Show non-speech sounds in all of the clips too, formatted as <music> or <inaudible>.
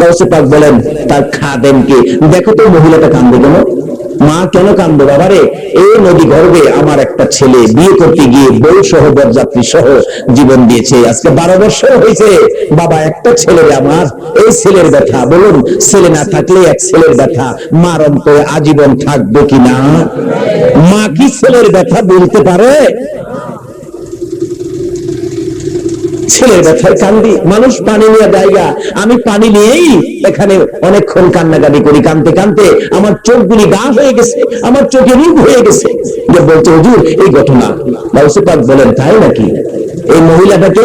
পাক বলেন, তার খাদেন কি? দেখো তো মহিলাটা কান্দে কেন? মা কেন কান্দো বাবারে, এই নদী গর্ভে আমার একটা ছেলে বিয়ে করতে গিয়ে বউ সহ, বরযাত্রী সহ জীবন দিয়েছে। আজকে বারো বছর হয়েছে। বাবা, একটা ছেলে আমার, এই ছেলের ব্যথা। বলুন, ছেলে না থাকলে এক ছেলের ব্যথা। মার অন্তরে আজীবন থাকবে কিনা? মা কি ছেলের ব্যথা বলতে পারে? ছেলের ব্যথায় কান্দি। মানুষ পানি নিয়ে জায়গা। আমি পানি নিয়েই এখানে অনেকক্ষণ কান্নাকাটি করি। কানতে কানতে আমার চোখগুলি গা হয়ে গেছে, আমার চোখে রূপ হয়ে গেছে। যে বলছে, হুজুর, এই ঘটনা। বাউসিপাক বলেন, তাই নাকি? এই মহিলাটাকে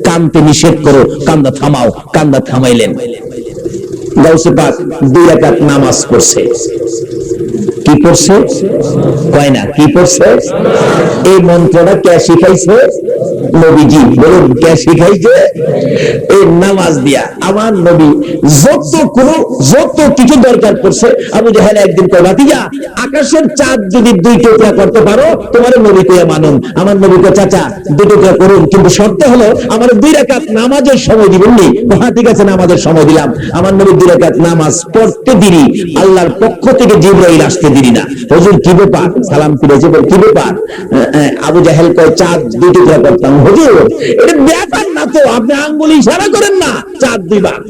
কানতে নিষেধ করো। কান্দা থামাও, কান্দা থামাইলেন। গাউসিপাক দুই রাকাত নামাজ পড়ছে। কি পড়ছে? কয় না, কি পড়ছে? এই মন্ত্রটা কে শিখাইছে? নবীজি, বলুন, কে শিখাইছে? এই নামাজ দিয়া, আমার নবী যত কোন, যত কিছু দরকার পড়ছে আবু জাহেল একদিন কয়, ভাতিজা, আকাশের চাঁদ যদি দুই টুকরা করতে পারো, তোমার নবী কে মানুন? আমার নবী কে চাচা, দুই টুকরা করুন, কিন্তু শর্ত হলো, আমার দুই রাকাত নামাজের সময় দিবেন নি। হ্যাঁ ঠিক আছে, নামাজের সময় দিলাম। আমার নবী দুই রাকাত নামাজ পড়তে দিরি আল্লাহর পক্ষ থেকে জিব্রাইল আসতে দিরি না। হুজুর, কি ব্যাপার? সালাম ফিরেছে বল, কি ব্যাপার? আবু জাহেল কয়, চাঁদ দুই টুকরা করতাম। হুজুর, এটা ব্যাপার না তো, আপনি আঙ্গুল ইশারা করেন না, চাঁদ দুইবার।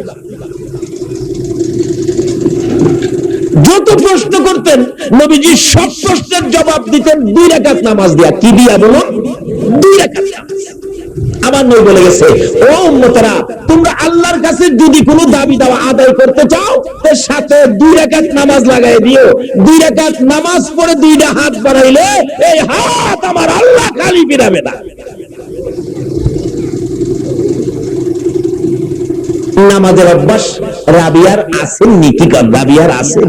যত প্রশ্ন করতেন, নবীজি সব প্রশ্নের জবাব দিতেন, দুই রাকাত নামাজ দিয়া। কি দিয়া বলুন? দুই রাকাত। আমার নই বলে গেছে, ও উম্মতেরা, তোমরা আল্লাহর কাছে যদি কোনো দাবি দাওয়া আদায় করতে চাও, তো সাথে দুই রাকাত নামাজ লাগাই দিও। দুই রাকাত নামাজ পড়ে দুইটা হাত বাড়াইলে এই হাত আমার আল্লাহ খালি ফিরাবে না। নামাজের অভ্যাস, রাবিয়ার আছেন কি কর রাবিয়ার আছেন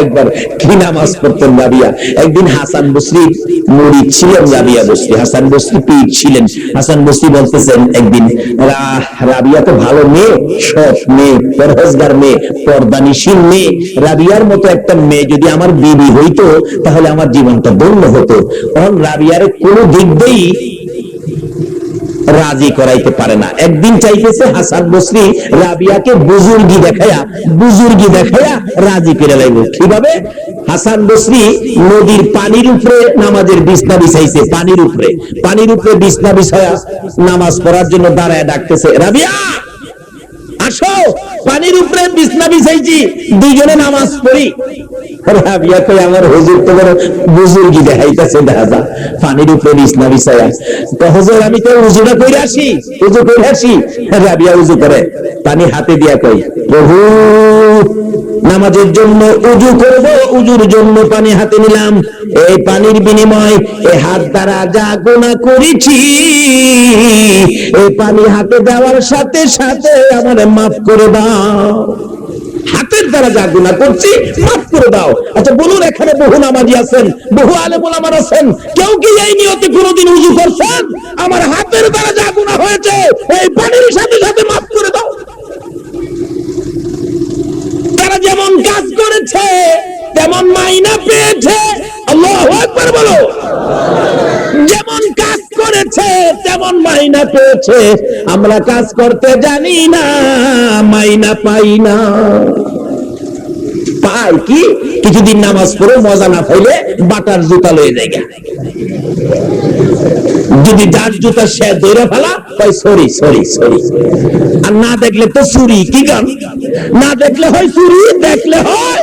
আকবার, কি নামাজ পড়তেন রাবিয়া? একদিন হাসান বসরি ছিলেন রাবিয়া বসরি, হাসান বসরি পীর ছিলেন। হাসান বসরি বলতেছেন একদিন রাবিয়া তো ভালো মেয়ে, সৎ মেয়ে, পরহেজগার মেয়ে, পর্দানিশীল মেয়ে। রাবিয়ার মতো একটা মেয়ে যদি আমার বিবি হইতো, তাহলে আমার জীবনটা ধন্য হতো। কারণ রাবিয়ার কোনো দিক দিয়েই রাজি করাইতে পারে না। একদিন চাইতেছে হাসান বসরি রাবিয়াকে বুজুর্গি দেখাইয়া, বুজুর্গি দেখায়া রাজি করে লাইব। কীভাবে? হাসান বসরি নদীর পানির উপরে নামাজের বিছনা বিছাইছে, পানির উপরে। পানির উপরে বিছনা বিছায়া নামাজ পড়ার জন্য দাঁড়ায় ডাকতেছে, রাবিয়া! আসো, পানির উপরে বিছনা বিছাইছি, দুইজনে নামাজ পড়ি। রাবিয়া দেখাইতেছে বিছনা উজু উজু করে। পানি হাতে দিয়া কই, প্রভু নামাজের জন্য উজু করব, উজুর জন্য পানি হাতে নিলাম। এই পানির বিনিময় এই হাত দ্বারা যা গুণা করেছি, এই পানি হাতে দেওয়ার সাথে সাথে আমার মাফ করে দাও। হাতের দ্বারা যা গুণা করছি, মাফ করে দাও। আচ্ছা বলুন, এখানে বহু নামাজি আছেন, বহু আলেমুল আমার আছেন। কেউ কি এই নিয়তে কোনোদিন উজু করছেন? আমার হাতের দ্বারা যা গুণা হয়েছে, এই পানির সাথে সাথে মাফ করে দাও তারা যেমন কাজ করেছে, তেমন মাইনা পেয়েছে। বলো। যেমন কাজ করেছে, তেমন মাইনা পেয়েছে। আমরা কাজ করতে জানি না, মাইনা পাই না। পাই কি? কিছুদিন নামাজ পড়ে মজা না পাইলে বাটার জুতা লয়ে যায়। যদি যার জুতা সে ধরে ফেলা তাই সরি সরি সরি আর না দেখলে তো চুরি, কি গান? না দেখলে হয় চুরি, দেখলে হয়।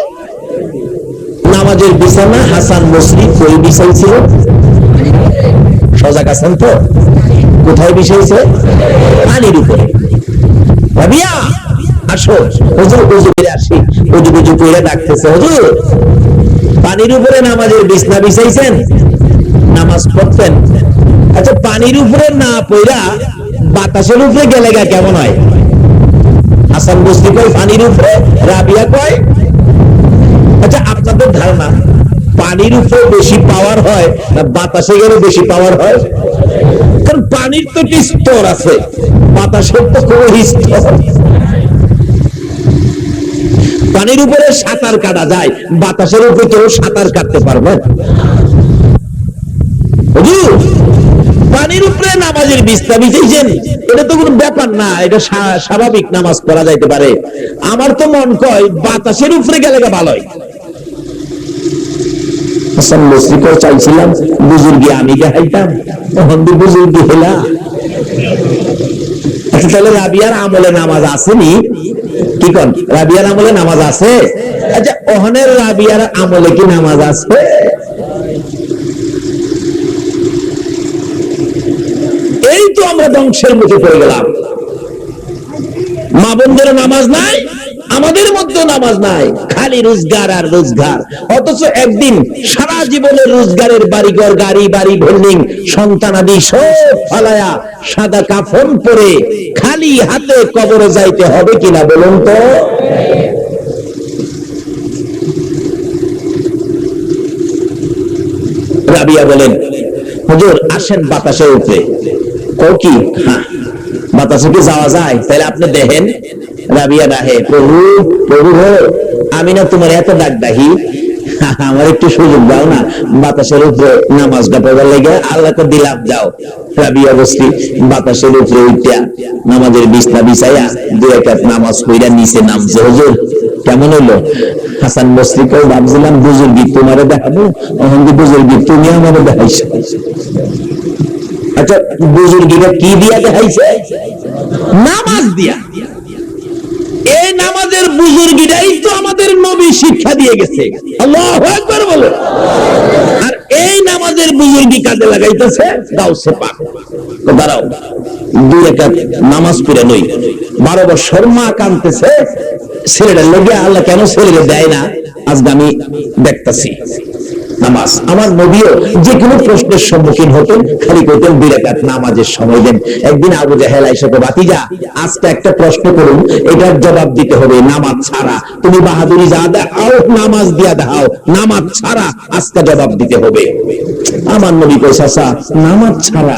নামাজের বিছানা হাসান মসরি কই বিছাইছিল সজাগ আছেন তো? কোথায় বিছাইছে? পানির উপরে। রাবিয়া আসো। হুজুর হুজুর আসি। হুজুর হুজুর করে ডাকতেছে, হুজুর, পানির উপরে নামাজের বিছনা বিছাইছেন? নামাজ পড়তেন। আচ্ছা পানির উপরে না পইরা বাতাসের উপরে গেলে গা কেমন হয়? বস্তি কয়, পানির উপরে? রাবিয়া কয়। আচ্ছা আপনাদের ধারণা, পানির উপরে বেশি পাওয়ার হয় না বাতাসে গেলে বেশি পাওয়ার হয়? কারণ পানির তো একটি স্তর আছে, বাতাসের তো কোনো স্তর। পানির উপরে সাঁতার কাটা যায়, বাতাসের উপরে কেউ সাঁতার কাটতে পারবে পানির উপরে নামাজের বিস্তা বিছাইছেন এটা তো কোনো ব্যাপার না, এটা স্বাভাবিক নামাজ পড়া যাইতে পারে। আমার তো মন কয়, বাতাসের উপরে গেলে তো হেলা আচ্ছা আমলে নামাজ আসেনি? কি কন? রাবিয়ার আমলে নামাজ আছে? আচ্ছা ওহনের রাবিয়ার আমলে কি নামাজ আছে? এই তো আমরা ধ্বংসের মুখে পড়ে গেলাম। মা বোনদের নামাজ নাই? আমাদের মধ্যে নামাজ নাই, খালি রোজগার আর রোজগার। অথচ একদিন সারা জীবনের রোজগারের বাড়িঘর, গাড়ি, বাড়ি, বিল্ডিং সন্তানাদি সব ফালায়া সাদা কাফন পরে খালি হাতে কবরে যাইতে হবে কিনা বলুন তো? রাবিয়া বলেন, হুজুর, আসেন বাতাসে কও কি? হ্যাঁ বাতাসে কি যাওয়া যায়? তাহলে আপনি দেখেন। রাবিয়া ডাহে প্রভু প্রভু আমি না তোমার এত ডাক <laughs> আমার একটু সুযোগ দাও না, বাতাসের উপরে নামাজটা পড়বার লেগে আল্লাহকে দিলাম, যাও। রাবিয়া বসরি বাতাসের উপরে উঠিয়া নামাজের বিছনা বিছাইয়া দুই একাত নামাজ নিচে নামছে, হুজুর, কেমন হইল? হাসান বসরি কেউ ভাবছিলাম বুজুর্গি তোমারে দেখাবো। কি বুজুর্গি তুমি আমারে দেখাইছো। আচ্ছা বুজুর্গিরা কি দিয়া দেখাইছে? নামাজ দিয়া। বুজুর্গিটাই তো আমাদের নবী শিক্ষা দিয়ে গেছে। আল্লাহ একবার বলো। আর এই নামাজের বুজুর্গি কাজে লাগাইতেছে পাক। দাঁড়াও, দুই একটা নামাজ পড়ে নই। বারো বছর মা কানতেছে ছেলেটা লোকে আল্লাহ কেন ছেলেকে দেয় না? আজকে আমি দেখতেছি। নামাজ। আমার নবীও যে কোনো প্রশ্নের সম্মুখীন হতেন, খালি কইতেন দুই রাকাত নামাজের সময় দেন। একদিন আবু জাহেল আইসা তো বাতিজা আজকে একটা প্রশ্ন করুন, এটার জবাব দিতে হবে, নামাজ ছাড়া। তুমি বাহাদুরি যা দাও নামাজ দিয়া দেখাও, নামাজ ছাড়া আজকে জবাব দিতে হবে। আমার নবী কই নামাজ ছাড়া।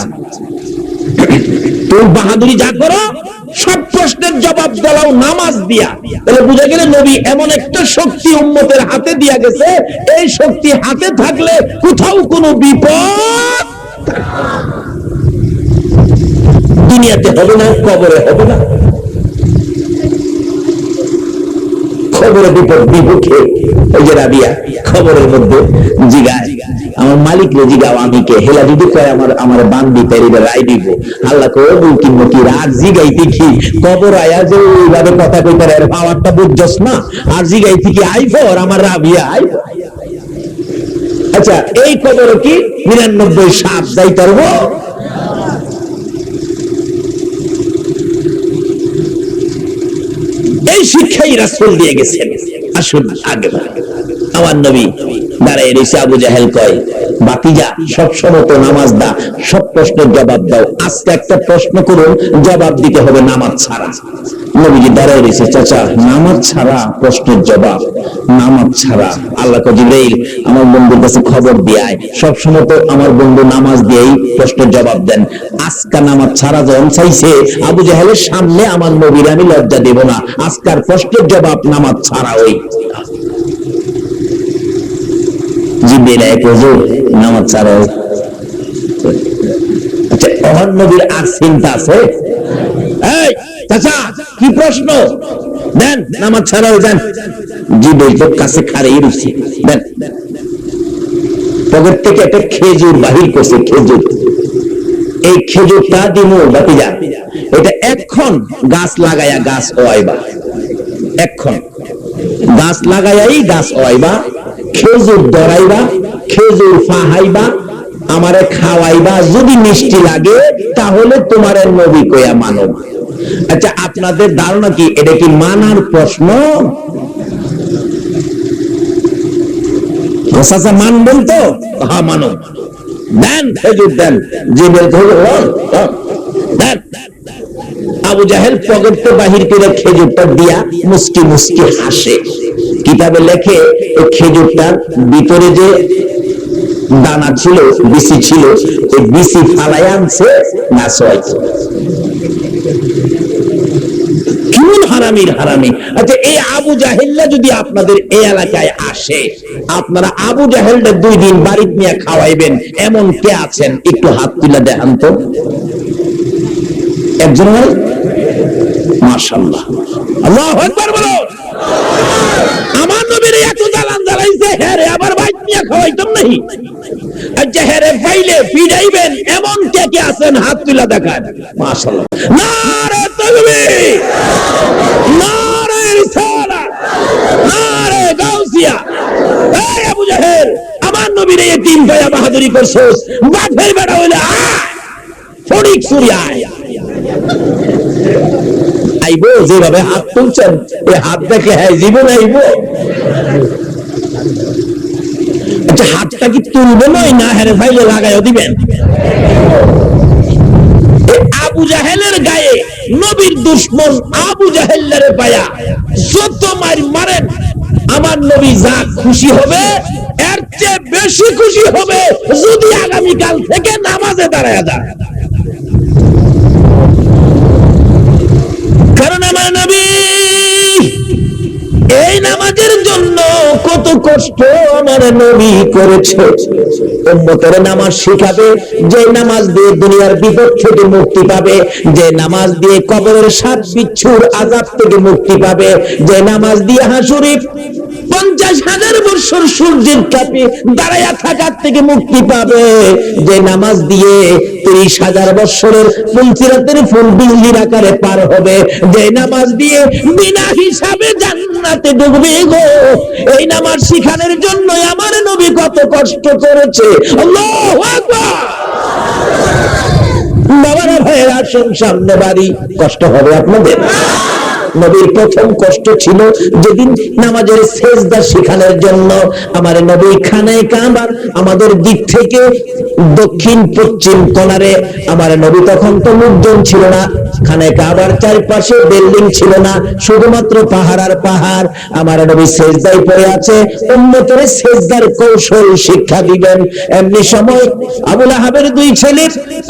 তুমি বাহাদুরি যা করো সব প্রশ্নের জবাব দেওয়াও নামাজ দিয়া। তাহলে বুঝে গেলে নবী এমন একটা শক্তি উম্মতের হাতে দিয়া গেছে, এই শক্তি হাতে থাকলে কোথাও কোনো বিপদ দুনিয়াতে হবে না, কবরে হবে না। খবরে বিপদ বিপক্ষে ওই যে রাবিয়া, খবরের মধ্যে জিগায়। আমার মালিক রে জিগাও, আমি কে? হেলা যদি কয়, আমার আমার বান্দি পেরিবে রাই দিব। আল্লাহ কয় বল কি মকি রাত জিগাইতে কি? কবর আয়া যে ওইভাবে কথা কইতে এর পাওয়ারটা বুঝছস না? আর জিগাইতে কি? আইফর আমার রাবিয়া আইফর আচ্ছা এই কবর কি? নিরানব্বই সাপ যাই পারব? এই শিক্ষাই রাসুল দিয়ে গেছেন। আসুন আগে। আমার নবী দাঁড়ায় রয়েছে আবু জাহেল কয় বাতিজা সব সময় তো নামাজ দা সব প্রশ্নের জবাব দাও। আজকে একটা প্রশ্ন করুন, জবাব দিতে হবে নামাজ ছাড়া। নবীজি দাঁড়ায় রয়েছে, চাচা, নামাজ ছাড়া প্রশ্নের জবাব, নামাজ ছাড়া। আল্লাহ জিব্রাইল, আমার বন্ধুর কাছে খবর দিয়ায় সব সময় তো আমার বন্ধু নামাজ দিয়েই প্রশ্নের জবাব দেন। আজকা নামাজ ছাড়া যখন চাইছে, আবু জাহেলের সামনে আমার নবীর আমি লজ্জা দেব না। আজকার প্রশ্নের জবাব নামাজ ছাড়া ওই। জিব্রাইল আচ্ছা আর চিন্তা আছে? কি প্রশ্ন? দেন নামাজ ছাড়াও জিব্রাইল তো কাছে রয়েছে। দেন পকেট থেকে একটা খেজুর বাহির করছে, খেজুর। এই খেজুরটা দিমু বাতিজা এটা এখন গাছ লাগাইয়া গাছ ওয়াইবা এখন গাছ লাগাইয়াই গাছ ওয়াইবা খেজুর দরাইবা খেজুর ফাহাইবা আমারে খাওয়াইবা যদি মিষ্টি লাগে তাহলে তোমার নবী কয়া মানব আচ্ছা আপনাদের ধারণা কি? এটা কি মানার প্রশ্ন? চাচা মানবেন তো। হ্যাঁ মানব দেন খেজুর দেন। জিবেল খেজুর হ্যাঁ, হ্যাঁ, দেন। আবু জাহেল পকেট বাহির করে খেজুরটা দিয়া মুস্কি মুস্কি হাসে। কিতাবে লেখে ওই খেজুরটার ভিতরে যে দানা ছিল বিসি ছিল, এই বিসি ফালাই আনছে না কেমন হারামির হারামি? আচ্ছা এই আবু যদি আপনাদের এই এলাকায় আসে, আপনারা আবু জাহেলটা দুই দিন বাড়িতে নিয়ে খাওয়াইবেন, এমন কে আছেন? একটু হাত তুলে দেখান তো। একজন মাশাল্লাহ আল্লাহ একবার বলো। আমার নবীর এত জ্বালান জ্বালাইছে হ্যাঁ রে আবার বাইক নিয়ে খাওয়াইতাম নাহি রে পাইলে পিড়াইবেন এমন কে কে আছেন, হাত তুলে দেখান। মাশাল্লাহ নারে তাকবীর নারে রিসালাত নারে গাউসিয়া! এই আবু জাহেল, আমার নবীর এই তিন ভাইয়া বাহাদুরি করছস বাপের বেড়া হইলে আয়। আইব, যেভাবে হাত তুলছেন, এই হাত দেখে হ্যাঁ জীবন আইব। আচ্ছা হাতটা কি তুলবে নয়? না হ্যাঁ লাগাইও দিবেন। নবীর আবু আমার নবী যা খুশি হবে, এর চেয়ে বেশি খুশি হবে যদি আগামীকাল থেকে নামাজে দাঁড়ায় যায়। কারণ আমার নবী এই নামাজের জন্য কত কষ্ট আমার নবী করেছে। উম্মতের নামাজ শিখাবে, যে নামাজ দিয়ে দুনিয়ার বিপদ থেকে মুক্তি পাবে, যে নামাজ দিয়ে কবরের সাত বিচ্ছুর আজাব থেকে মুক্তি পাবে, যে নামাজ দিয়ে হাসুরি পঞ্চাশ হাজার বছর সূর্যের কাপে দাঁড়াইয়া থাকার থেকে মুক্তি পাবে, যে নামাজ দিয়ে তিরিশ হাজার বছরের ফুলসিরাতের ফুল বিল্লির আকারে পার হবে, যে নামাজ দিয়ে বিনা হিসাবে জান্নাতে ডুববে গো। এই নামাজ শিখানোর জন্য আমার নবী কত কষ্ট করেছে। আল্লাহু আকবার। বাবারা ভাইয়ের, আসুন, সামনে বাড়ি। কষ্ট হবে আপনাদের। নবীর প্রথম কষ্ট ছিল যেদিন নামাজের সেজদা শিখানোর জন্য। আমার নবী খানায় কাবার, আমাদের দিক থেকে দক্ষিণ, পশ্চিম কোনারে আমার নবী তখন তো লোকজন ছিল না। খানায় কাবার চারপাশে বিল্ডিং ছিল না, শুধুমাত্র পাহাড় আর পাহাড়। আমার নবী সেজদায় পড়ে আছে উন্নতরে সেজদার কৌশল শিক্ষা দিবেন। এমনি সময় আবুল আহাবের দুই ছেলে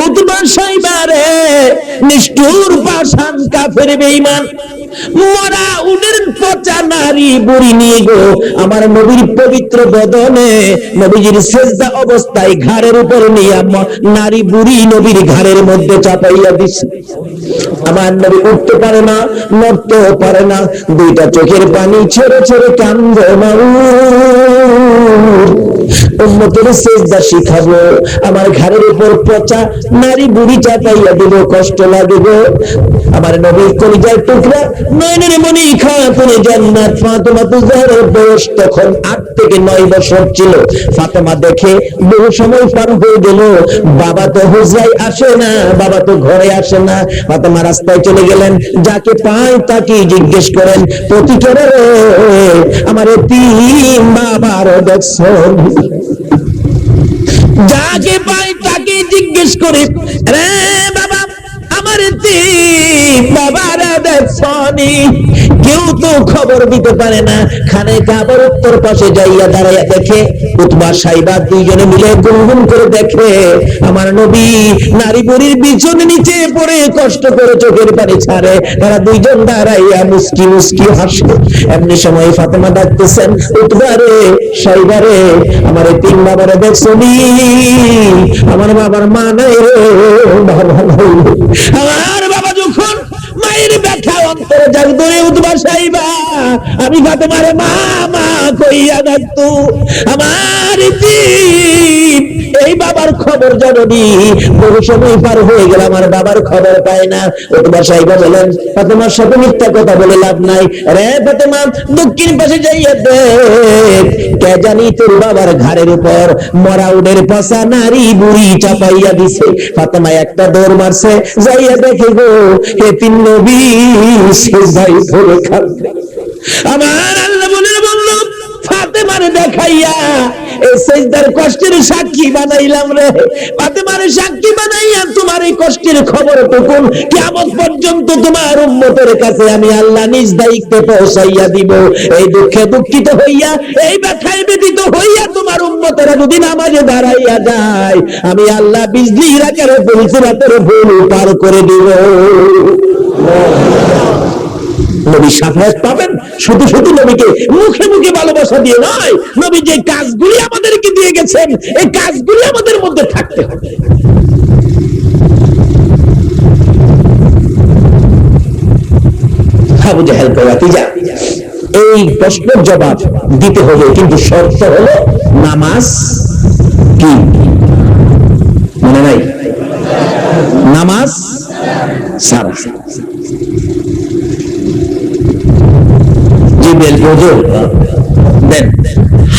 উতবা সাইবারে, নিষ্ঠুর পাষাণ কাফের বেঈমান। মরা উডের পচা নারী বুড়ি নিয়ে গো। আমার নবীর পবিত্র বদনে নবীজির সেজদা অবস্থায় ঘাড়ের উপর নিয়ে ম- নারী বুড়ি নবীর ঘাড়ের মধ্যে চাপাইয়া দিছে। আমার নবী উঠতে পারে না, নড়তেও পারে না, দুইটা চোখের পানি ছেড়ে ছেড়ে কান্দে উন্নতের সেজদা শিখাবো। আমার ঘাড়ের উপর পচা নারী বুড়ি চাপাইয়া দিব, কষ্ট লাগিব। আমার নবীর কলিজার টুকরা নয়নের মনি খাতুনে জান্নাত। ফাতেমা তুজারের বয়স তখন আট থেকে নয় বছর ছিল। ফাতেমা দেখে বহু সময় পার হয়ে গেল। বাবা তো হুজরাই আসে না, বাবা তো ঘরে আসে না। ফাতেমা রাস্তায় চলে গেলেন। যাকে পায় তাকে জিজ্ঞেস করেন প্রতিচরে আমার তিন বাবার দেখছেন? যাকে পাই তাকে জিজ্ঞেস করে, রে বাবা, আমার তিন বাবার কেউ তো খবর দিতে পারে না। খানে কাবার উত্তর পাশে যাইয়া দাঁড়াইয়া দেখে, উতবা দুইজনে মিলে গুনগুন করে দেখে, আমার নবী নারী বুড়ির নিচে পড়ে কষ্ট করে চোখের পানি ছাড়ে। তারা দুইজন দাঁড়াইয়া মুস্কি মুস্কি হাসে। এমনি সময় ফাতেমা ডাকতেছেন উতবারে সাইবারে আমার এই তিন বাবারে দেখছনি আমার বাবার মা নাই রে বাবা। আমার অন্তরে জাগ ধরে উঠবা সাইবা। আমি ফাতেমারে মা মা কইয়া ডাকতু। আমার তিন এই বাবার খবর জননী। বহু সময় পার হয়ে গেল, আমার বাবার খবর পায় না। উতবা সাইবা বলেন ফাতেমার সাথে মিথ্যা কথা বলে লাভ নাই। রে ফাতেমা, দক্ষিণ পাশে যাইয়া দেখ। কে জানি তোর বাবার ঘাড়ের উপর মরা উডের পচা নারী বুড়ি চাপাইয়া দিছে। ফাতেমা একটা দৌড় মারছে, যাইয়া দেখে গো, হে তিন নবী, সে যাই ধরে খাবে আমার আল্লাহ বলে বলল, ফাতেমার দেখাইয়া এই সেজদার কষ্টের সাক্ষী বানাইলাম রে। ফাতেমার সাক্ষী বানাইয়া তোমার এই কষ্টের খবর টুকুন কেমন পর্যন্ত তোমার উম্মতের কাছে আমি আল্লাহ নিজ দায়িত্বে পৌঁছাইয়া দিব। এই দুঃখে দুঃখিত হইয়া, এই ব্যথায় ব্যতীত হইয়া তোমার উম্মতেরা যদি নামাজে দাঁড়াইয়া যায়, আমি আল্লাহ বিজলি ইরাকের ফুলসিরাতের ভুল পার করে দিব। নবী সাফায়াত পাবেন। শুধু শুধু নবীকে মুখে মুখে ভালোবাসা দিয়ে নয়, নবী যে কাজগুলি আমাদেরকে দিয়ে গেছেন, এই কাজগুলি আমাদের মধ্যে থাকতে হবে। এই প্রশ্নের জবাব দিতে হবে, কিন্তু শর্ত হলো নামাজ কি? মনে নাই? নামাজ সারা দেন,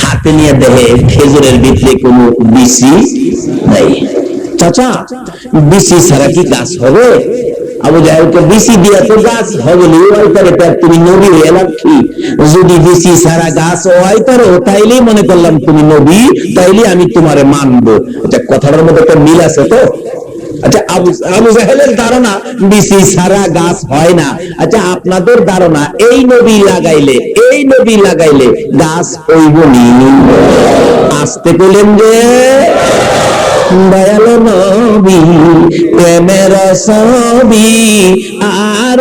হাতে নিয়ে দেহে খেজুরের ভিতরে কোনো বিসি নাই। চাচা বিসি ছাড়া কি গাছ হবে? গাছ তুমি নবী যদি ছাড়া গাছ হয় মনে করলাম তুমি নবী তাইলে আমি তোমারে মানবো। আচ্ছা কথাটার মধ্যে একটা মিল আছে তো? আচ্ছা আচ্ছা আপনাদের ধারণা, এই নবী লাগাইলে, এই নবী লাগাইলে গাছ হইব আসতে যে, দয়াল নবী, প্রেমের আর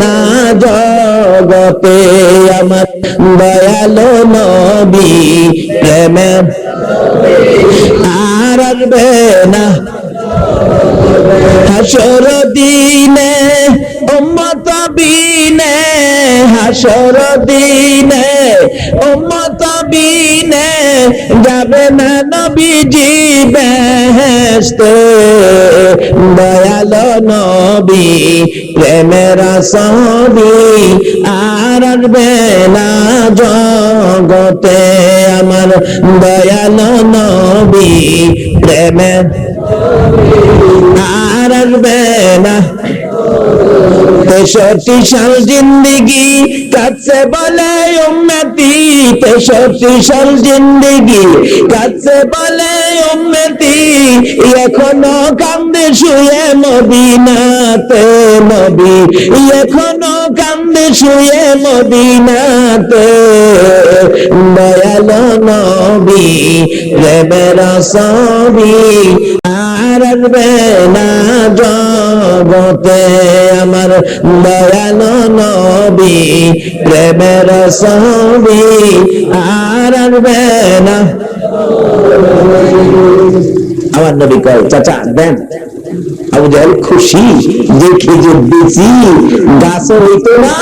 না জগতে আমার। দয়াল নবী প্রেমের আর না হাসর দিনে, উম্মত বিনে, হাসর দিনে, উম্মত বিনে যাবে না নবীজি বেহেশতে। দয়াল নবী, প্রেমের সবি আর আসবে না জগতে। আমার দয়াল নবী প্রেমে আর আসবে না। তেষট্টি সাল জিন্দিগি কাছে বলে উন্নতি তেষট্টি সাল জিন্দিগি কাছে বলে উন্নতি এখনও কান্দে শুয়ে মদিনাতে নবী, এখনও কান্দে শুয়ে মদিনাতে দয়াল নবী, প্রেমের সবি আর না জগতে। দয়াল নবী, প্রেমের সবি আর না। আমার নবী কয়, চাচা, দেন। আবু জাহেল খুশি যে গাছ হইতো না,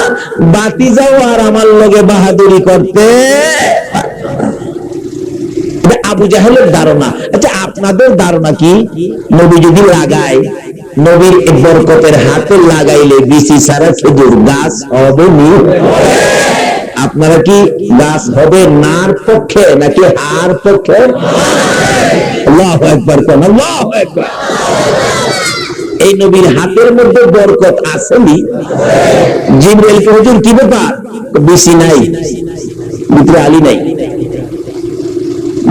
বাতি যাও আর আমার লগে বাহাদুরি করতে। আবু জাহেলের ধারণা আচ্ছা আপনাদের ধারণা কি? নবী যদি লাগায় নবীর বরকতের হাতে লাগাইলে বিসি সারা খেজুর গাছ হবে আপনারা কি গাছ হবে নার পক্ষে নাকি হার পক্ষে? এই নবীর হাতের মধ্যে বরকত আসেনি জিব্রাইল হুজুর কি ব্যাপার? বেশি নাই ভিতরে আলী নাই।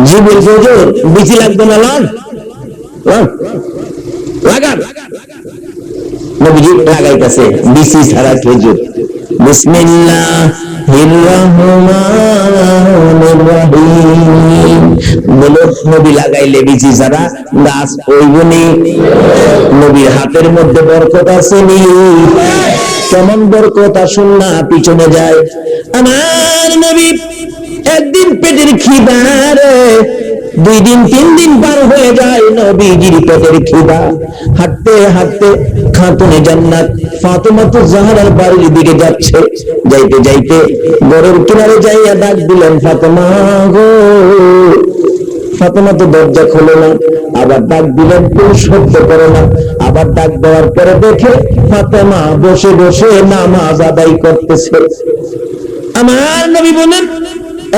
জিব্রাইল হুজুর বেশি লাগবে না লন, লাগান। নবীজি লাগাইতেছে বিসি ছাড়া খেজুর বিসমিল্লাহ হাতের মধ্যে বরকত আসেনি কেমন বরকত আসুন না, পিছনে যায়। আমার নবী একদিন পেটের খিদারে দুই দিন, তিন দিন পার হয়ে যায় নবীজির পেটের খিদা হাঁটতে হাঁটতে খাতুনে জান্নাত ফাতেমা তো জাহারার বাড়ির দিকে যাচ্ছে। যাইতে যাইতে গড়ের কিনারে যাইয়া ডাক দিলেন, ফাতেমা গো। ফাতেমা তো দরজা খোলে না, আবার ডাক দিলেন, কেউ শব্দ করে না। আবার ডাক দেওয়ার পরে দেখে ফাতেমা বসে বসে নামাজ আদায় করতেছে। আমার নবী বলেন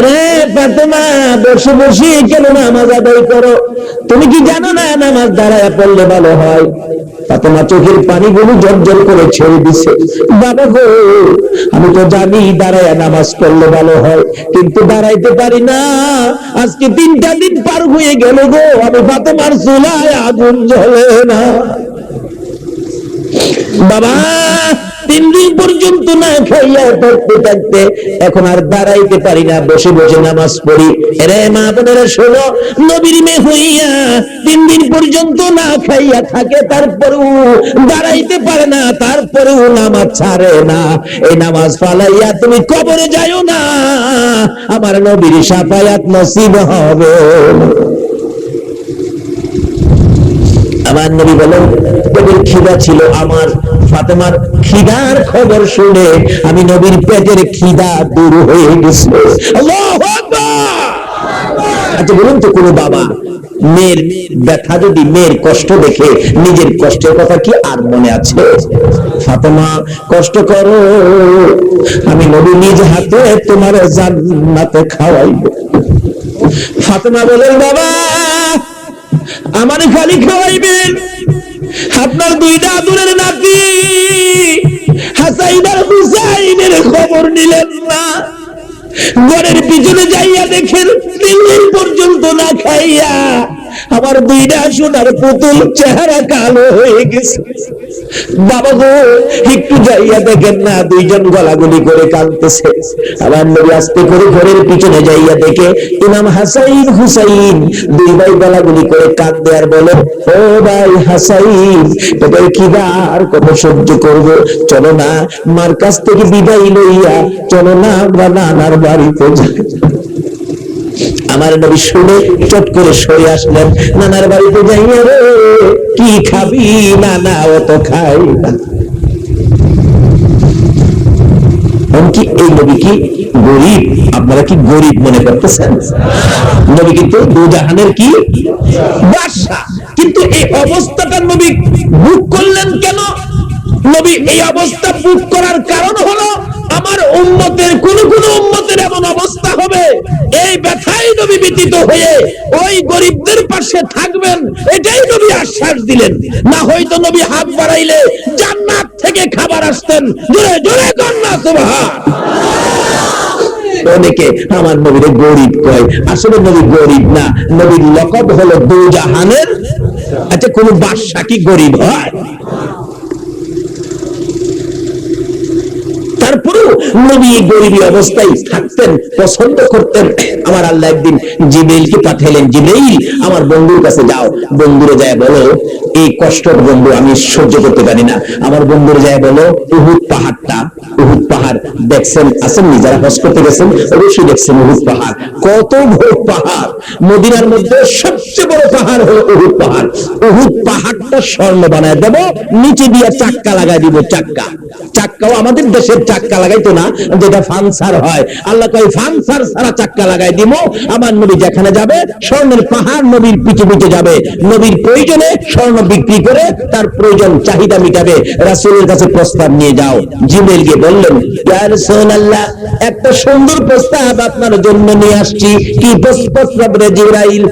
রে ফাতেমা, বসে বসে কেন নামাজ আদায় করো? তুমি কি জানো না নামাজ দাঁড়ায় পড়লে ভালো হয়? ফাতেমা চোখের পানিগুলো করে ছেড়ে দিছে। বাবা গো, আমি তো জানি দাঁড়ায় নামাজ পড়লে ভালো হয়, কিন্তু দাঁড়াইতে পারি না। আজকে তিনটা দিন পার হয়ে গেল গো, আমি ফাতেমার চুলায় আগুন জ্বলে না। বাবা তিন দিন পর্যন্ত না খাইয়া থাকতে থাকতে এখন আর দাঁড়াইতে পারি না, বসে বসে নামাজ পড়ি। রে মা বোনেরা, শোনো, নবীর মেয়ে হইয়া তিন দিন পর্যন্ত না খাইয়া থাকে, তারপরেও দাঁড়াইতে পারে না, তারপরেও নামাজ ছাড়ে না। এই নামাজ ফালাইয়া তুমি কবরে যাইও না, আমার নবীর সাফায়াত নসিব হবে। আমার নবী বলেন পেটের খিদা ছিল আমার। ফাতেমার খিদার খবর শুনে আমি নবীর পেটের খিদা দূর হয়ে গেছে। আচ্ছা বলুন তো কোনো বাবা, মেয়ের ব্যথা যদি মেয়ের কষ্ট দেখে, নিজের কষ্টের কথা কি আর মনে আছে? ফাতেমা, কষ্ট করো, আমি নবী নিজ হাতে তোমার জান্নাতে খাওয়াইব। ফাতেমা বলেন বাবা আমার খালি খাওয়াইবেন আপনার দুইটা আদুরের নাতি হাসাইনার হুসাইনের খবর নিলেন না। ঘরের পিছনে যাইয়া দেখেন তিন পর্যন্ত না খাইয়া আমার দুইটা সোনার পুতুল চেহারা কালো হয়ে গেছে। বাবা গো, একটু যাইয়া দেখেন না, দুইজন গলাগুলি করে কাঁদতেছে। আবার নবী আস্তে করে ঘরের পিছনে যাইয়া দেখে ইমাম হাসাইন হুসাইন দুই ভাই গলাগুলি করে আর বলে, ও ভাই হাসাইন, তোদের কি আর কত সহ্য করব? চলো না, মার কাছ থেকে বিদায় লইয়া, চলো না আমরা নানার বাড়িতে যাই। আমার নবী শুনে চট করে সরে আসলেন। নানার বাড়িতে যাইয়া রে, কি খাবি? নানা অত খাই না। এই নবী কি গরিব? আপনারা কি গরিব মনে করতেছেন? নবী কিন্তু দুজাহানের কি? কিন্তু এই অবস্থাটা নবী বুক করলেন কেন? নবী এই অবস্থা বুক করার কারণ হলো আমার উম্মতের কোন কোন উম্মতের এমন অবস্থা হবে, এই ব্যথাই নবী ব্যতীত হয়ে ওই গরিবদের পাশে থাকবেন, এটাই নবী আশ্বাস দিলেন। না হয়তো নবী হাত বাড়াইলে জান্নাত থেকে খাবার আসতেন। জোরে জোরে কন্যা সুবহান। অনেকে আমার নবীর গরিব কয়, আসলে নবী গরিব না, নবীর লকব হলো দুজাহানের আচ্ছা কোন বাদশা কি গরিব হয়? তারপরেও নবী গরিবী অবস্থায় থাকতেন, পছন্দ করতেন। আমার আল্লাহ একদিন জিবেইলকে পাঠাইলেন জিবেইল আমার বন্ধুর কাছে যাও। বন্ধুরে যায় বলো, এই কষ্টর বন্ধু আমি সহ্য করতে পারি না। আমার বন্ধুরে যায় বলো, উহুদ পাহাড়টা, উহুদ পাহাড় দেখছেন, আসেননি? যারা হজ করতে গেছেন, অবশ্যই দেখছেন উহুদ পাহাড়। কত বড় পাহাড়! মদিনার মধ্যে সবচেয়ে বড় পাহাড় হলো উহুদ পাহাড়। উহুদ পাহাড়টা স্বর্ণ বানায় দেব, নিচে দিয়ে চাক্কা লাগাই দিব চাক্কা। চাক্কাও আমাদের দেশের চাক্কা। লাগাইতো না, যেটা ফানসার হয়। আল্লাহ কয়, ফানসার সারা চাক্কা লাগাই দিব। আমার নবী যেখানে যাবে, স্বর্ণের পাহাড় নবীর পিছে পিছে যাবে। নবীর প্রয়োজনে স্বর্ণ বিক্রি করে তার প্রয়োজন চাহিদা মিটাবে। রাসূলের কাছে প্রস্তাব নিয়ে যাও। জিমেল গিয়ে বললেন একটা সুন্দর প্রস্তাব আপনার জন্য নিয়ে আসছি। কি প্রস্তাব রে জিবরাইল?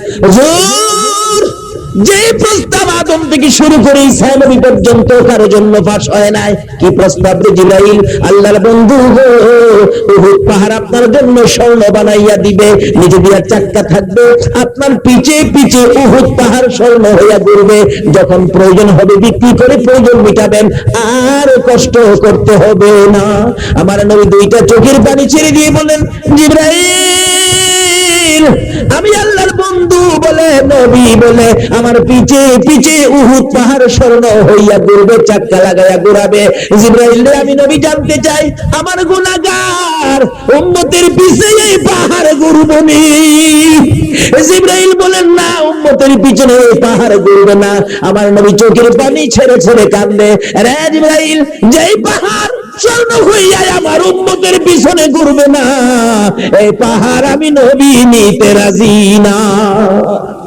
আপনার জন্য স্বর্ণ বানাইয়া দিবে, নিজে দিয়া চাক্কা থাকবে, আপনার পিছে পিছে উহুদ পাহাড় স্বর্ণ হইয়া ঘুরবে, যখন প্রয়োজন হবে বিক্রি করে প্রয়োজন মিটাবেন, আর কষ্ট করতে হবে না। আমার নবী দুইটা চোখের পানি ছেড়ে দিয়ে বলেন জিবরাইল আমি আল্লাহর বন্ধু বলে, নবী বলে, আমার পিছে পিছে উহুদ পাহাড় স্বর্ণ হইয়া চাক্কা লাগাইয়া ঘুরাবে। আমি নবী জানতে চাই, আমার পিছে এই পাহাড় বলেন, না পিছনে পাহাড় না। আমার নবী চোখের পানি ছেড়ে ছেড়ে কান্দে রে জিব্রাইল, যেই পাহাড় স্বর্ণ হইয়া আমার উন্মতের পিছনে ঘুরবে না। এই পাহাড় আমি নবী নিতে রাজি না।